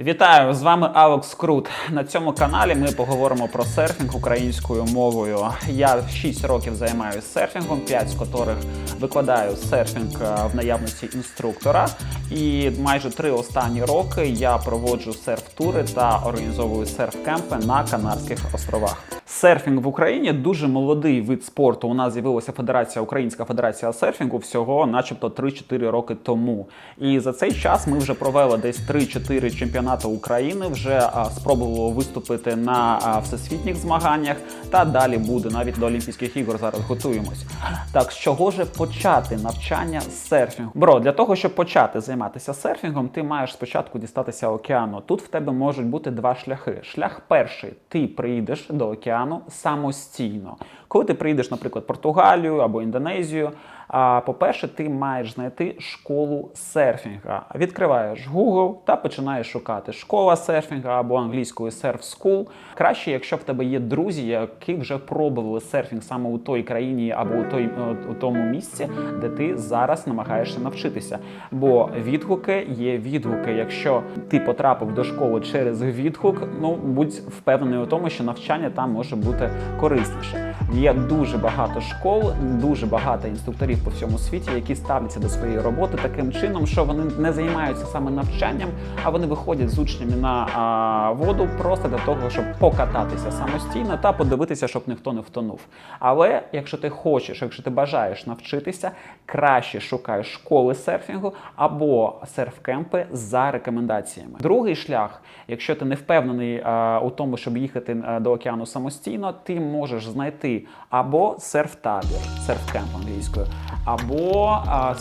Вітаю! З вами Алекс Крут. На цьому каналі ми поговоримо про серфінг українською мовою. Я 6 років займаюся серфінгом, 5 з котрих викладаю серфінг е, в наявності інструктора. І майже 3 останні роки я проводжу серф-тури та організовую серф-кемпи на Канарських островах. Серфінг в Україні дуже молодий вид спорту. У нас з'явилася Федерація Українська Федерація серфінгу всього, начебто, 3-4 роки тому. І за цей час ми вже провели десь 3-4 чемпіонати України. Вже а, спробували виступити на всесвітніх змаганнях. Та далі буде навіть до Олімпійських ігор. Зараз готуємось. Так з чого же почати навчання з серфінгу? Бро, для того, щоб почати займатися серфінгом, ти маєш спочатку дістатися океану. Тут в тебе можуть бути два шляхи. Шлях перший: ти приїдеш до океану самостійно. Коли ти приїдеш, наприклад, Португалію або Індонезію. А по-перше, ти маєш знайти школу серфінга. Відкриваєш Google та починаєш шукати школа серфінга або англійською Surf School. Краще, якщо в тебе є друзі, які вже пробували серфінг саме у той країні або у той е, у тому місці, де ти зараз намагаєшся навчитися. Бо відгуки є відгуки. Якщо ти потрапив до школи через відгук, ну будь впевнений у тому, що навчання там може бути корисніше. Є дуже багато школ, дуже багато інструкторів по всьому світі, які ставляться до своєї роботи таким чином, що вони не займаються саме навчанням, а вони виходять з учнями на а, воду просто для того, щоб покататися самостійно та подивитися, щоб ніхто не втонув. Але якщо ти хочеш, якщо ти бажаєш навчитися, краще шукай школи серфінгу або серф-кемпи за рекомендаціями. Другий шлях, якщо ти не впевнений а, у тому, щоб їхати а, до океану самостійно, ти можеш знайти або серф-табір, серф-кемп англійською, або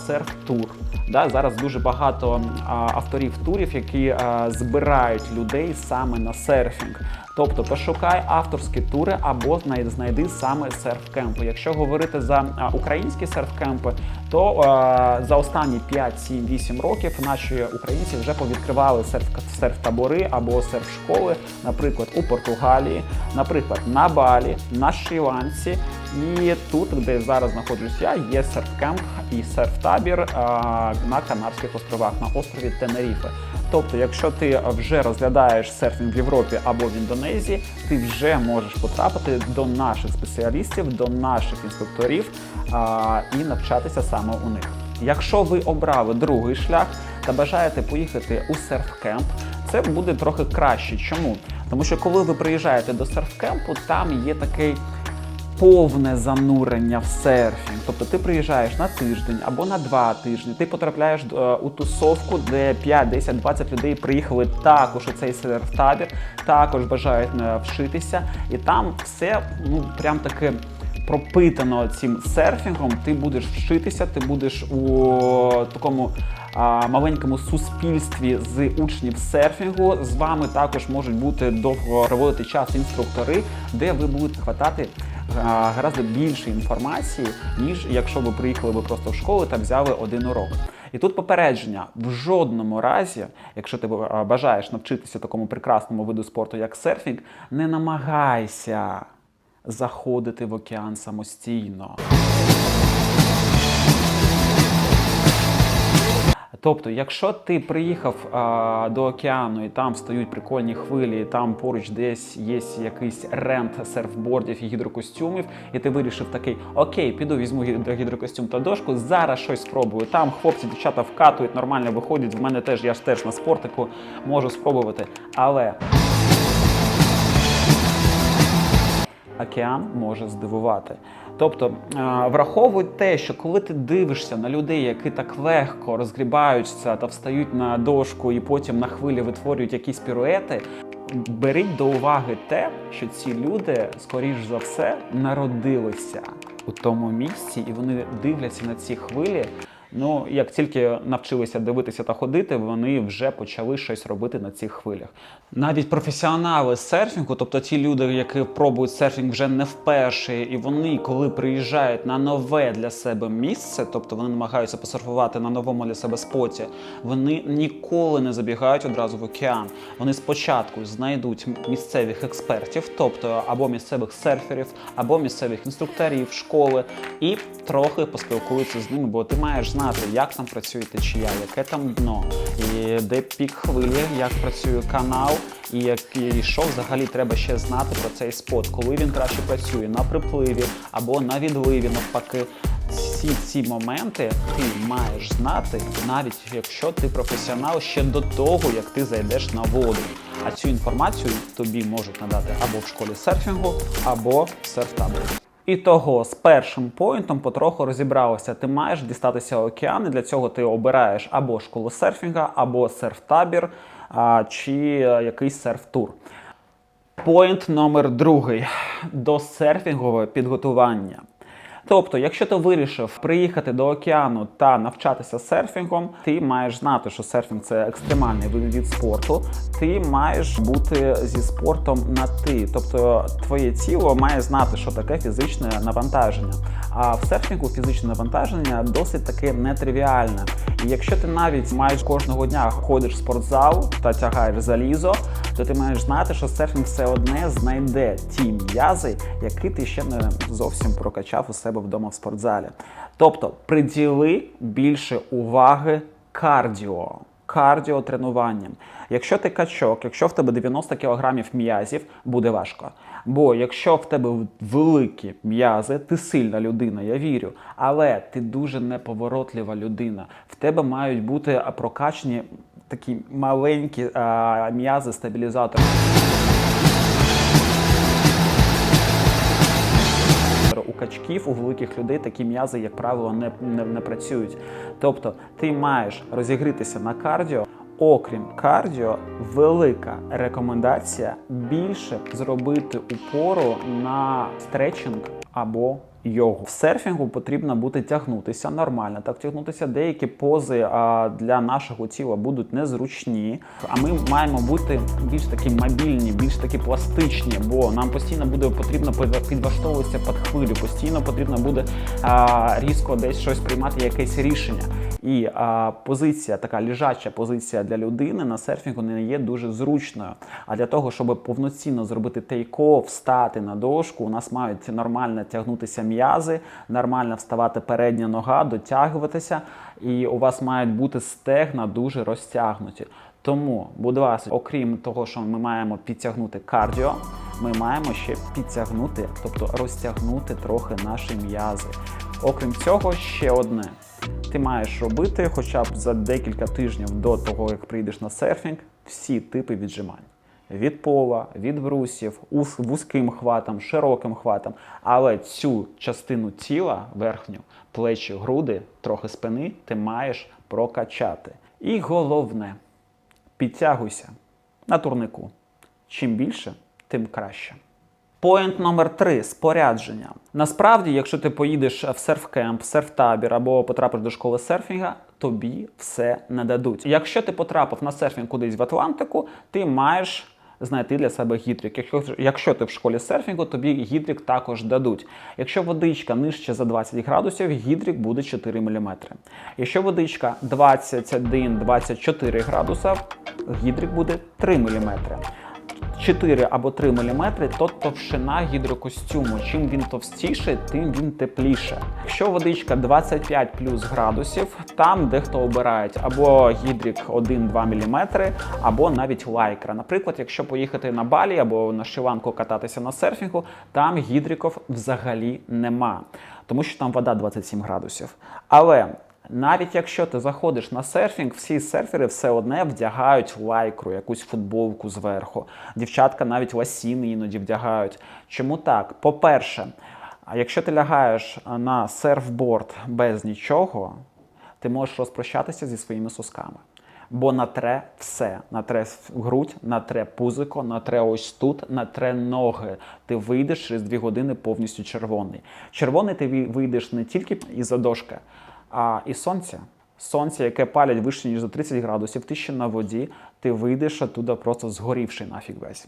серф-тур. Да, зараз дуже багато авторів турів, які збирають людей саме на серфінг. Тобто пошукай авторські тури або знай- знайди саме серф-кемпи. Якщо говорити за українські серф-кемпи, то а, за останні 5, 7, 8 років наші українці вже повідкривали серф- серф-табори або серф-школи, наприклад, у Португалії, наприклад, на Балі, на Шрі-Ланці. І тут, де зараз знаходжусь я, є серф-кемп і серф-табір а, на Канарських островах, на острові Тенеріфе. Тобто, якщо ти вже розглядаєш серфінг в Європі або в Індонезії, ти вже можеш потрапити до наших спеціалістів, до наших інструкторів а, і навчатися саме у них. Якщо ви обрали другий шлях та бажаєте поїхати у серф-кемп, це буде трохи краще. Чому? Тому що коли ви приїжджаєте до серф-кемпу, там є такий повне занурення в серфінг. Тобто ти приїжджаєш на тиждень або на два тижні, ти потрапляєш е, у тусовку, де 5, 10, 20 людей приїхали також у цей серф-табір, також бажають е, вчитися, і там все ну прям таке. Пропитано цим серфінгом, ти будеш вчитися, ти будеш у такому маленькому суспільстві з учнів серфінгу. З вами також можуть бути довго проводити час інструктори, де ви будете хватати гораздо більше інформації, ніж якщо ви приїхали би просто в школу та взяли один урок. І тут попередження: в жодному разі, якщо ти бажаєш навчитися такому прекрасному виду спорту, як серфінг, не намагайся заходити в океан самостійно. Тобто, якщо ти приїхав а, до океану і там стоять прикольні хвилі, і там поруч десь є якийсь рент серфбордів і гідрокостюмів, і ти вирішив такий: Окей, піду візьму гі- гідрокостюм та дошку, зараз щось спробую. Там хлопці, дівчата вкатують, нормально виходять. В мене теж я ж теж на спортику можу спробувати. Але океан може здивувати. Тобто враховують враховуй те, що коли ти дивишся на людей, які так легко розгрібаються та встають на дошку і потім на хвилі витворюють якісь піруети, беріть до уваги те, що ці люди, скоріш за все, народилися у тому місці, і вони дивляться на ці хвилі. Ну, як тільки навчилися дивитися та ходити, вони вже почали щось робити на цих хвилях. Навіть професіонали серфінгу, тобто ті люди, які пробують серфінг вже не вперше, і вони, коли приїжджають на нове для себе місце, тобто вони намагаються посерфувати на новому для себе споті, вони ніколи не забігають одразу в океан. Вони спочатку знайдуть місцевих експертів, тобто або місцевих серферів, або місцевих інструкторів, школи, і трохи поспілкуються з ними, бо ти маєш знати, як там працює течія, яке там дно, і де пік хвилі, як працює канал, і як і що взагалі треба ще знати про цей спот, коли він краще працює на припливі або на відливі, навпаки. Всі ці моменти ти маєш знати, навіть якщо ти професіонал ще до того, як ти зайдеш на воду. А цю інформацію тобі можуть надати або в школі серфінгу, або в серф-таборі. І того з першим поінтом потроху розібралося. Ти маєш дістатися океан, і для цього ти обираєш або школу серфінга, або серф-табір, чи е, якийсь серф-тур. Поінт номер другий до серфінгового підготування. Тобто, якщо ти вирішив приїхати до океану та навчатися серфінгом, ти маєш знати, що серфінг це екстремальний вид спорту. Ти маєш бути зі спортом на ти. Тобто, твоє тіло має знати, що таке фізичне навантаження. А в серфінгу фізичне навантаження досить таке нетривіальне. І якщо ти навіть майже кожного дня ходиш в спортзал та тягаєш залізо, то ти маєш знати, що серфінг все одне знайде ті м'язи, які ти ще не зовсім прокачав у себе вдома в спортзалі. Тобто приділи більше уваги кардіо. Кардіотренуванням. Якщо ти качок, якщо в тебе 90 кг м'язів, буде важко. Бо якщо в тебе великі м'язи, ти сильна людина, я вірю, але ти дуже неповоротлива людина. В тебе мають бути прокачені такі маленькі а, м'язи стабілізатори. У качків, у великих людей такі м'язи, як правило, не, не, не працюють. Тобто ти маєш розігрітися на кардіо. Окрім кардіо, велика рекомендація більше зробити упору на стретчинг або йогу. В серфінгу потрібно буде тягнутися нормально. Так тягнутися деякі пози а, для нашого тіла будуть незручні. А ми маємо бути більш такі мобільні, більш такі пластичні, бо нам постійно буде потрібно підлаштовуватися під хвилю, постійно потрібно буде а, різко десь щось приймати, якесь рішення. І а, позиція, така лежача позиція для людини на серфінгу не є дуже зручною. А для того, щоб повноцінно зробити тейк-офф, встати на дошку, у нас мають нормально тягнутися м'язи, нормально вставати передня нога, дотягуватися, і у вас мають бути стегна дуже розтягнуті. Тому, будь ласка, окрім того, що ми маємо підтягнути кардіо, ми маємо ще підтягнути, тобто розтягнути трохи наші м'язи. Окрім цього, ще одне. Ти маєш робити хоча б за декілька тижнів до того, як прийдеш на серфінг, всі типи віджимань. Від пола, від брусів, вузьким хватом, широким хватом. Але цю частину тіла, верхню, плечі, груди, трохи спини, ти маєш прокачати. І головне, підтягуйся на турнику. Чим більше, тим краще. Поінт номер три спорядження. Насправді, якщо ти поїдеш в серф-кемп, серф-табір або потрапиш до школи серфінга, тобі все нададуть. Якщо ти потрапив на серфінг кудись в Атлантику, ти маєш знайти для себе гідрик. Якщо якщо ти в школі серфінгу, тобі гідрик також дадуть. Якщо водичка нижче за 20 градусів, гідрик буде 4 мм. Якщо водичка 21-24 градуса, гідрик буде 3 мм. 4 або 3 мм то товщина гідрокостюму. Чим він товстіший, тим він тепліше. Якщо водичка 25 плюс градусів, там дехто обирають або гідрик 1-2 мм, або навіть лайкра. Наприклад, якщо поїхати на Балі або на Шиванку кататися на серфінгу, там гідриків взагалі нема, тому що там вода 27 градусів. Але навіть якщо ти заходиш на серфінг, всі серфери все одне вдягають лайкру, якусь футболку зверху. Дівчатка навіть ласіни іноді вдягають. Чому так? По-перше, якщо ти лягаєш на серфборд без нічого, ти можеш розпрощатися зі своїми сосками. Бо натре все, натре грудь, натре пузико, натре ось тут, натре ноги. Ти вийдеш через дві години повністю червоний. Червоний ти вийдеш не тільки із задошки, а і сонце. Сонце, яке палять вище, ніж за 30 градусів, ти ще на воді, ти вийдеш оттуда просто згорівший нафіг весь.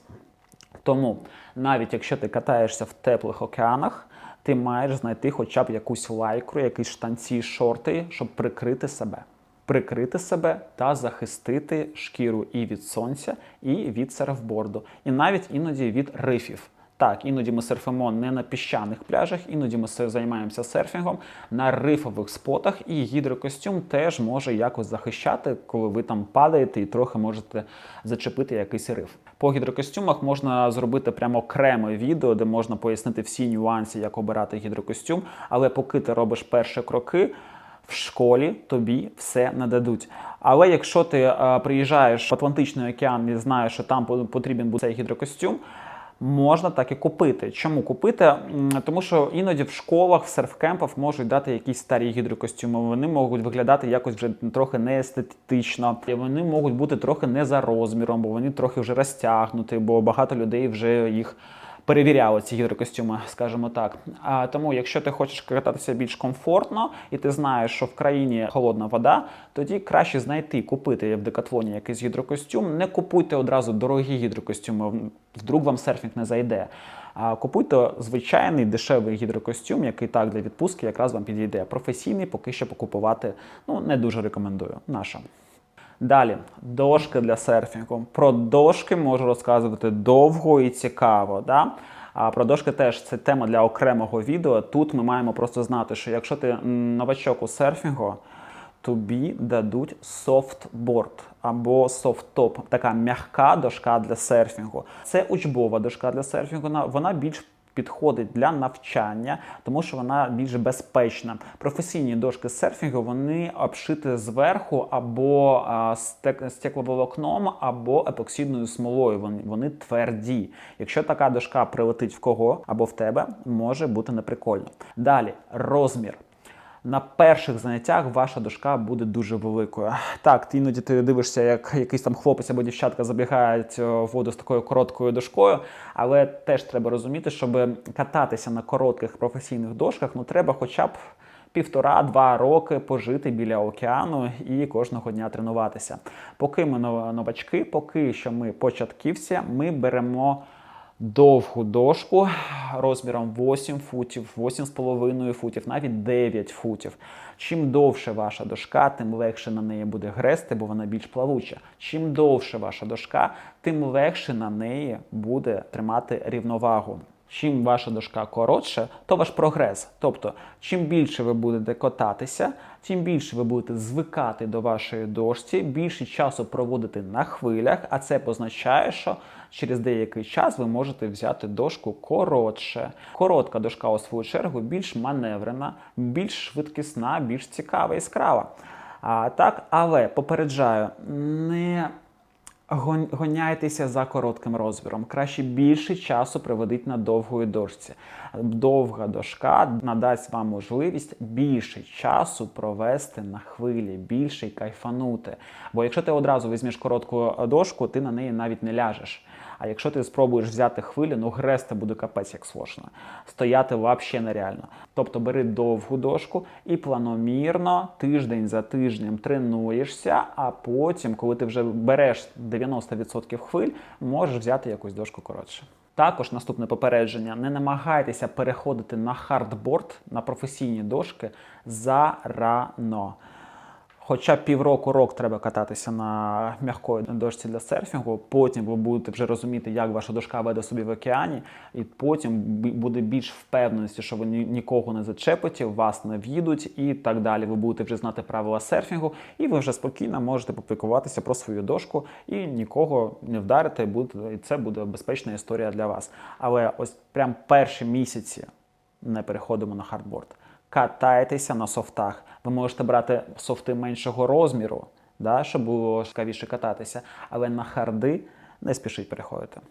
Тому, навіть якщо ти катаєшся в теплих океанах, ти маєш знайти хоча б якусь лайкру, якісь штанці, шорти, щоб прикрити себе. Прикрити себе та захистити шкіру і від сонця, і від серфборду, і навіть іноді від рифів. Так, іноді ми серфимо не на піщаних пляжах, іноді ми займаємося серфінгом на рифових спотах, і гідрокостюм теж може якось захищати, коли ви там падаєте і трохи можете зачепити якийсь риф. По гідрокостюмах можна зробити прямо окреме відео, де можна пояснити всі нюанси, як обирати гідрокостюм. Але поки ти робиш перші кроки, в школі тобі все нададуть. Але якщо ти е, приїжджаєш в Атлантичний океан і знаєш, що там потрібен буде цей гідрокостюм, можна так і купити. Чому купити? Тому що іноді в школах, в серфкемпах можуть дати якісь старі гідрокостюми. Вони можуть виглядати якось вже трохи неестетично. І вони можуть бути трохи не за розміром, бо вони трохи вже розтягнуті, бо багато людей вже їх перевіряли ці гідрокостюми, скажімо так. А тому, якщо ти хочеш кататися більш комфортно, і ти знаєш, що в країні холодна вода, тоді краще знайти, купити в декатлоні якийсь гідрокостюм. Не купуйте одразу дорогі гідрокостюми, вдруг вам серфінг не зайде. А купуйте звичайний дешевий гідрокостюм, який так для відпустки якраз вам підійде. Професійний поки що покупувати ну не дуже рекомендую. Наша. Далі, дошки для серфінгу. Про дошки можу розказувати довго і цікаво. Да? А про дошки теж це тема для окремого відео. Тут ми маємо просто знати, що якщо ти новачок у серфінгу, тобі дадуть софтборд або софттоп, така м'яка дошка для серфінгу. Це учбова дошка для серфінгу. Вона- більш підходить для навчання, тому що вона більш безпечна. Професійні дошки серфінгу вони обшиті зверху або стекловолокном, або епоксидною смолою. Вони, вони тверді. Якщо така дошка прилетить в кого або в тебе, може бути неприкольно. Далі розмір. На перших заняттях ваша дошка буде дуже великою. Так, ти іноді ти дивишся, як якийсь там хлопець або дівчатка забігають е, в воду з такою короткою дошкою, але теж треба розуміти, щоб кататися на коротких професійних дошках, ну треба хоча б півтора-два роки пожити біля океану і кожного дня тренуватися. Поки ми нов- новачки, поки що ми початківці, ми беремо довгу дошку розміром 8 футів, 8,5 футів, навіть 9 футів. Чим довше ваша дошка, тим легше на неї буде грести, бо вона більш плавуча. Чим довше ваша дошка, тим легше на неї буде тримати рівновагу. Чим ваша дошка коротша, то ваш прогрес. Тобто, чим більше ви будете кататися, тим більше ви будете звикати до вашої дошці, більше часу проводити на хвилях, а це позначає, що через деякий час ви можете взяти дошку коротше. Коротка дошка, у свою чергу, більш маневрена, більш швидкісна, більш цікава, яскрава. А, так, але попереджаю, не Гоняйтеся за коротким розміром. Краще більше часу проводить на довгої дошці. Довга дошка надасть вам можливість більше часу провести на хвилі, більше кайфанути. Бо якщо ти одразу візьмеш коротку дошку, ти на неї навіть не ляжеш. А якщо ти спробуєш взяти хвилю, ну грести буде капець як сложно. Стояти взагалі нереально. Тобто бери довгу дошку і планомірно тиждень за тижнем тренуєшся, а потім, коли ти вже береш 90% хвиль, можеш взяти якусь дошку коротше. Також наступне попередження: не намагайтеся переходити на хардборд, на професійні дошки зарано. Хоча півроку рок треба кататися на м'якої дошці для серфінгу. Потім ви будете вже розуміти, як ваша дошка веде собі в океані, і потім буде більш впевненості, що ви нікого не зачепите, вас не в'їдуть і так далі. Ви будете вже знати правила серфінгу, і ви вже спокійно можете попікуватися про свою дошку і нікого не вдарите. І це буде безпечна історія для вас. Але ось прям перші місяці не переходимо на хардборд. Катайтеся на софтах. Ви можете брати софти меншого розміру, да, щоб було цікавіше кататися, але на харди не спішіть переходити.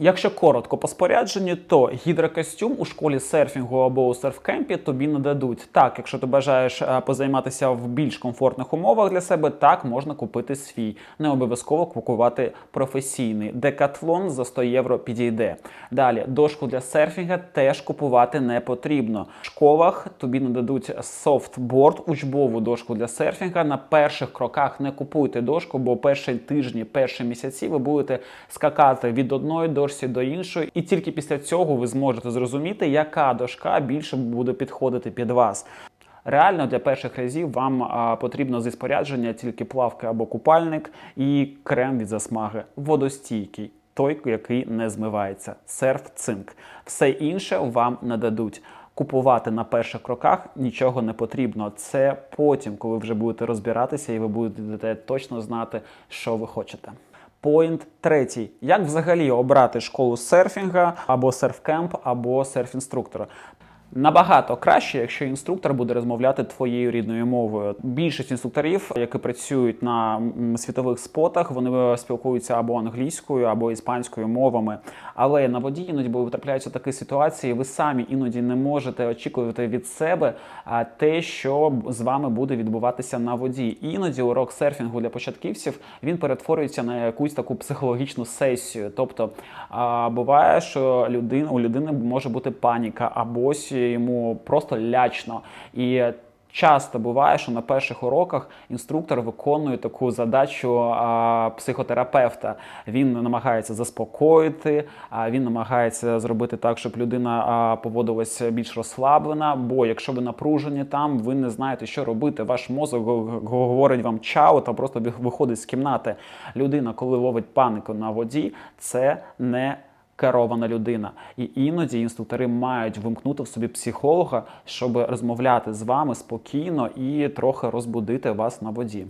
Якщо коротко по спорядженню, то гідрокостюм у школі серфінгу або у серфкемпі тобі не дадуть. Так, якщо ти бажаєш е, позайматися в більш комфортних умовах для себе, так можна купити свій. Не обов'язково купувати професійний. Декатлон за 100 євро підійде. Далі, дошку для серфінга теж купувати не потрібно. В школах тобі нададуть софтборд, учбову дошку для серфінга. На перших кроках не купуйте дошку, бо перші тижні, перші місяці ви будете скакати від одної дошці до іншої, і тільки після цього ви зможете зрозуміти, яка дошка більше буде підходити під вас. Реально для перших разів вам а, потрібно зі спорядження тільки плавки або купальник і крем від засмаги, водостійкий. той, який не змивається. Серф цинк. Все інше вам не дадуть. Купувати на перших кроках нічого не потрібно. Це потім, коли вже будете розбиратися, і ви будете точно знати, що ви хочете. Поінт третій. Як взагалі обрати школу серфінга або серфкемп, або серф-інструктора? Набагато краще, якщо інструктор буде розмовляти твоєю рідною мовою. Більшість інструкторів, які працюють на світових спотах, вони спілкуються або англійською, або іспанською мовами. Але на воді іноді бо трапляються такі ситуації. Ви самі іноді не можете очікувати від себе те, що з вами буде відбуватися на воді. Іноді урок серфінгу для початківців він перетворюється на якусь таку психологічну сесію. Тобто буває, що людина у людини може бути паніка, або ось йому просто лячно. І Часто буває, що на перших уроках інструктор виконує таку задачу а, психотерапевта. Він намагається заспокоїти, а він намагається зробити так, щоб людина а, поводилася більш розслаблена. Бо якщо ви напружені там, ви не знаєте, що робити. Ваш мозок го- го- говорить вам чао та просто виходить з кімнати. Людина, коли ловить панику на воді, це не керована людина. І іноді інструктори мають вимкнути в собі психолога, щоб розмовляти з вами спокійно і трохи розбудити вас на воді.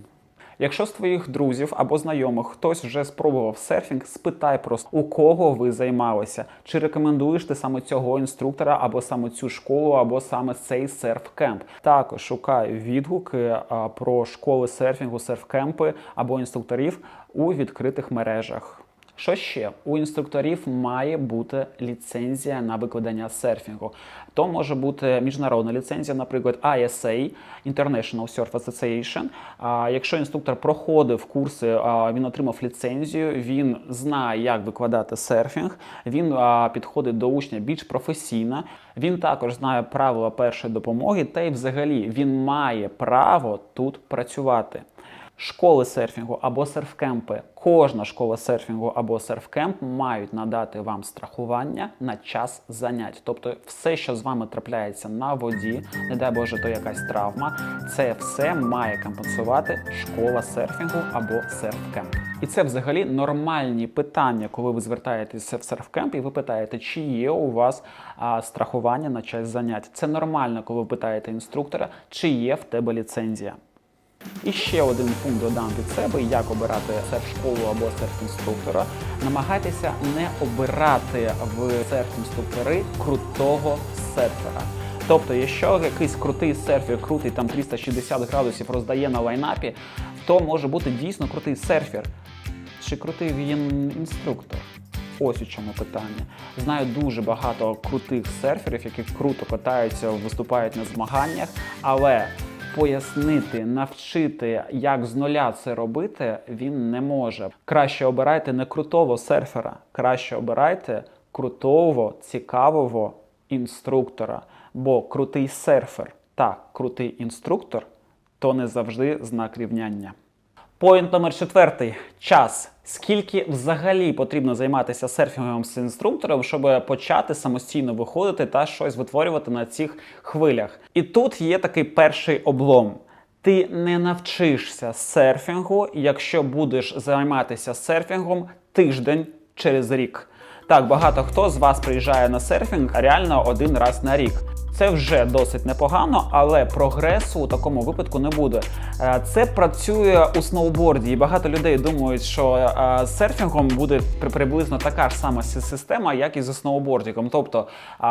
Якщо з твоїх друзів або знайомих хтось вже спробував серфінг, спитай просто у кого ви займалися, чи рекомендуєш ти саме цього інструктора, або саме цю школу, або саме цей серф-кемп. Також шукай відгуки про школи серфінгу, серф-кемпи або інструкторів у відкритих мережах. Що ще? У інструкторів має бути ліцензія на викладання серфінгу. То може бути міжнародна ліцензія, наприклад, ISA International Surf Association. А якщо інструктор проходив курси, він отримав ліцензію, він знає, як викладати серфінг, він підходить до учня більш професійно. Він також знає правила першої допомоги, та й взагалі він має право тут працювати. Школи серфінгу або серфкемпи, кожна школа серфінгу або серфкемп мають надати вам страхування на час занять. Тобто, все, що з вами трапляється на воді, не дай Боже, то якась травма, це все має компенсувати школа серфінгу або серфкемп. І це взагалі нормальні питання, коли ви звертаєтеся в серфкемп і ви питаєте, чи є у вас а, страхування на час занять. Це нормально, коли ви питаєте інструктора, чи є в тебе ліцензія. І ще один пункт додам від себе, як обирати серф-школу або серф-інструктора. Намагайтеся не обирати в серф-інструктори крутого серфера. Тобто, якщо якийсь крутий серфер, крутий там 360 градусів роздає на лайнапі, то може бути дійсно крутий серфер. Чи крутий він інструктор? Ось у чому питання. Знаю дуже багато крутих серферів, які круто катаються, виступають на змаганнях, але пояснити, навчити, як з нуля це робити, він не може. Краще обирайте не крутого серфера, краще обирайте крутого, цікавого інструктора. Бо крутий серфер та крутий інструктор то не завжди знак рівняння. Поінт номер четвертий час. Скільки взагалі потрібно займатися серфінгом з інструктором, щоб почати самостійно виходити та щось витворювати на цих хвилях? І тут є такий перший облом. Ти не навчишся серфінгу, якщо будеш займатися серфінгом тиждень через рік. Так, багато хто з вас приїжджає на серфінг реально один раз на рік. Це вже досить непогано, але прогресу у такому випадку не буде. Е, Це працює у сноуборді, і багато людей думають, що е, з серфінгом буде приблизно така ж сама система, як і зі сноубордиком. Тобто,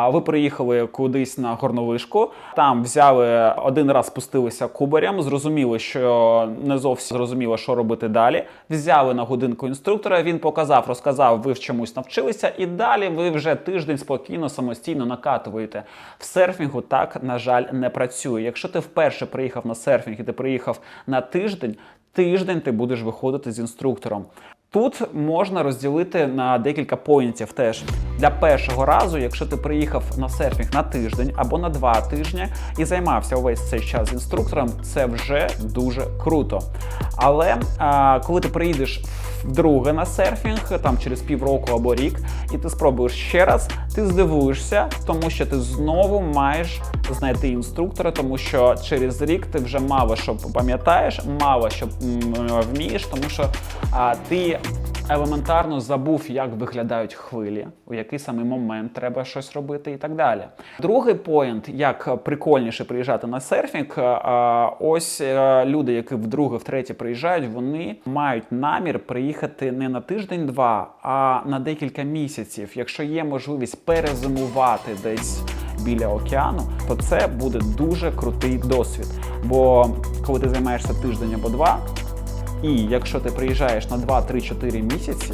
ви приїхали кудись на горну вишку, там взяли один раз спустилися кубарем, зрозуміли, що не зовсім зрозуміло, що робити далі. Взяли на годинку інструктора, він показав, розказав, ви в чомусь навчилися, і далі ви вже тиждень спокійно самостійно накатуєте. В серфінгу так, на жаль, не працює. Якщо ти вперше приїхав на серфінг і ти приїхав на тиждень, тиждень ти будеш виходити з інструктором. Тут можна розділити на декілька поінтів теж. Для першого разу, якщо ти приїхав на серфінг на тиждень або на два тижні і займався увесь цей час з інструктором, це вже дуже круто. Але а, коли ти приїдеш вдруге на серфінг, там через півроку або рік, і ти спробуєш ще раз, ти здивуєшся, тому що ти знову маєш знайти інструктора, тому що через рік ти вже мало що пам'ятаєш, мало що вмієш, тому що а, ти елементарно забув, як виглядають хвилі, у який саме момент треба щось робити і так далі. Другий поінт, як прикольніше приїжджати на серфінг, а, ось е, люди, які вдруге, втретє приїжджають, вони мають намір приїхати не на тиждень-два, а на декілька місяців. Якщо є можливість перезимувати десь біля океану, то це буде дуже крутий досвід. Бо коли ти займаєшся тиждень або два, і якщо ти приїжджаєш на 2-3-4 місяці,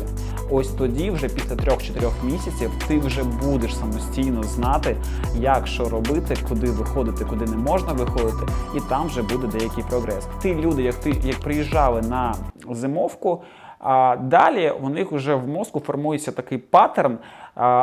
ось тоді, вже після 3-4 місяців, ти вже будеш самостійно знати, як що робити, куди виходити, куди не можна виходити, і там вже буде деякий прогрес. Ті люди, як ти як приїжджали на зимовку. А далі у них вже в мозку формується такий паттерн.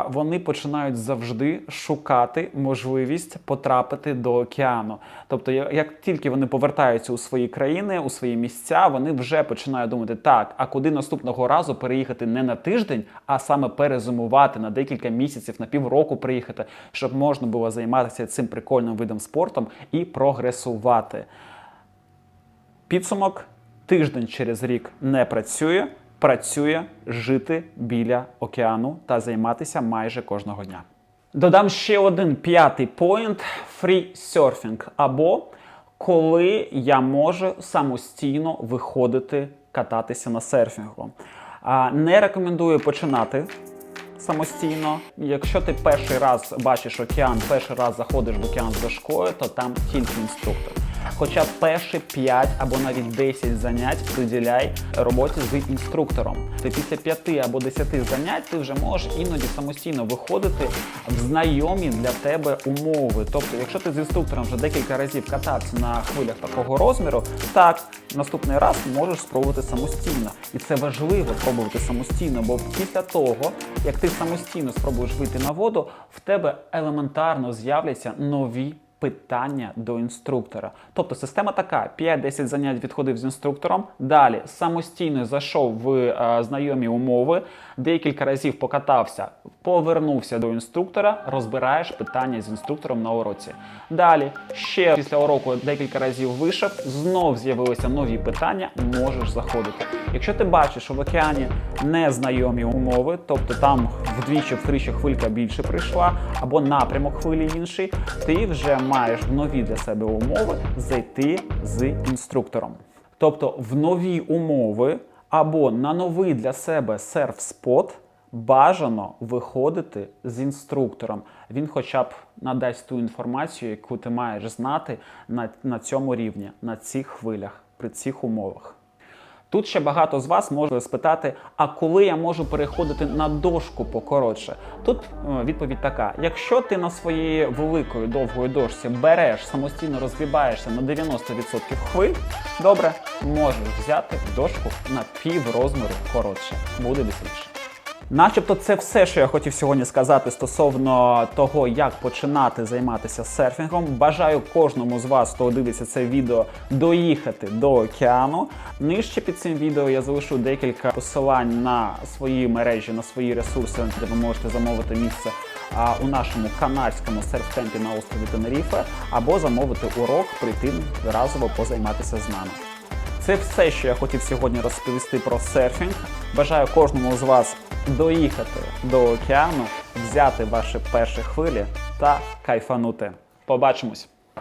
Вони починають завжди шукати можливість потрапити до океану. Тобто, як тільки вони повертаються у свої країни, у свої місця, вони вже починають думати, так, а куди наступного разу переїхати не на тиждень, а саме перезимувати на декілька місяців, на півроку приїхати, щоб можна було займатися цим прикольним видом спортом і прогресувати. Підсумок тиждень через рік не працює. Працює жити біля океану та займатися майже кожного дня. Додам ще один п'ятий поінт фрі-серфінг, або коли я можу самостійно виходити кататися на серфінгу. Не рекомендую починати самостійно. Якщо ти перший раз бачиш океан, перший раз заходиш в океан з дошкою, то там тільки інструктор. Хоча перші 5 або навіть 10 занять приділяй роботі з інструктором. Ти після 5 або 10 занять ти вже можеш іноді самостійно виходити в знайомі для тебе умови. Тобто, якщо ти з інструктором вже декілька разів катався на хвилях такого розміру, так наступний раз можеш спробувати самостійно. І це важливо пробувати самостійно, бо після того, як ти самостійно спробуєш вийти на воду, в тебе елементарно з'являться нові питання до інструктора. Тобто система така: 5-10 занять відходив з інструктором. Далі самостійно зайшов в е, знайомі умови, декілька разів покатався, повернувся до інструктора, розбираєш питання з інструктором на уроці. Далі ще після уроку декілька разів вийшов, знов з'явилися нові питання, можеш заходити. Якщо ти бачиш, що в океані незнайомі умови, тобто там вдвічі, втричі хвилька більше прийшла, або напрямок хвилі інший, ти вже маєш нові для себе умови зайти з інструктором. Тобто в нові умови або на новий для себе серф-спот бажано виходити з інструктором. Він хоча б надасть ту інформацію, яку ти маєш знати на, на цьому рівні, на цих хвилях, при цих умовах. Тут ще багато з вас може спитати, а коли я можу переходити на дошку покоротше? Тут е, відповідь така: якщо ти на своїй великої довгої дошці береш, самостійно розгрібаєшся на 90% хвиль, добре, можеш взяти дошку на пів розміру коротше. Буде веселіше. Начебто це все, що я хотів сьогодні сказати стосовно того, як починати займатися серфінгом. Бажаю кожному з вас, хто дивиться це відео, доїхати до океану. Нижче під цим відео я залишу декілька посилань на свої мережі, на свої ресурси, де ви можете замовити місце у нашому канадському серф-темпі на острові Тенеріфе, або замовити урок, прийти разово позайматися з нами. Це все, що я хотів сьогодні розповісти про серфінг. Бажаю кожному з вас доїхати до океану, взяти ваші перші хвилі та кайфанути. Побачимось!